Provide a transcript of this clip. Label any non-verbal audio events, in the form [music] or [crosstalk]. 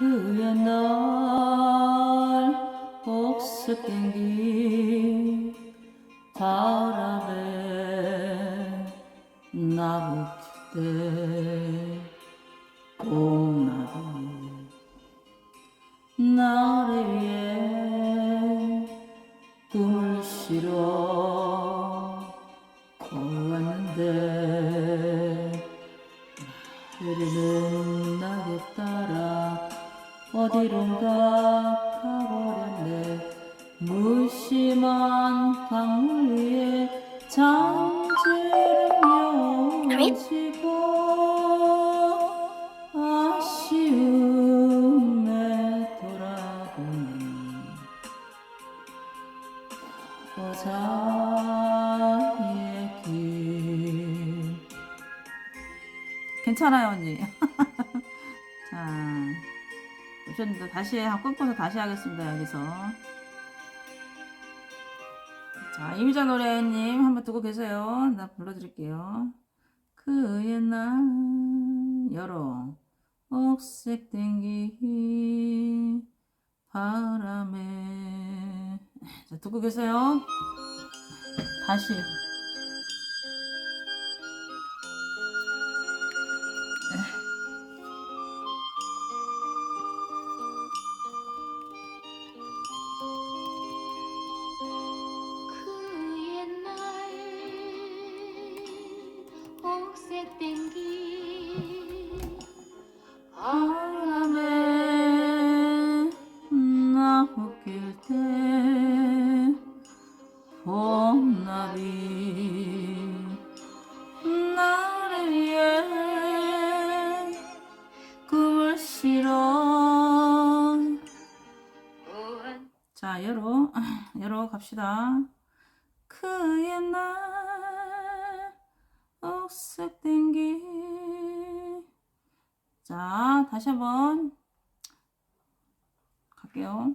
그 옛날 옥색 땡기 바람에 나부칠 때 봄나비 나를 위해 꿈을 실어 보았는데 흐르는 어디론가 가버렸네. 무심한 강물 위에 장지를 묘지고 아쉬움에 돌아보는 여자의 길. 괜찮아요 언니? [laughs] 자 오셨는데 다시 한 끊고서 다시 하겠습니다 여기서. 자 이미자 노래님 한번 듣고 계세요. 나 불러드릴게요. 그 옛날 여러 옥색 땡기 바람에. 자 듣고 계세요. 다시 옥색 땡기 [laughs] 갑시다. 그 옛날 옥색 다시 한번 갈게요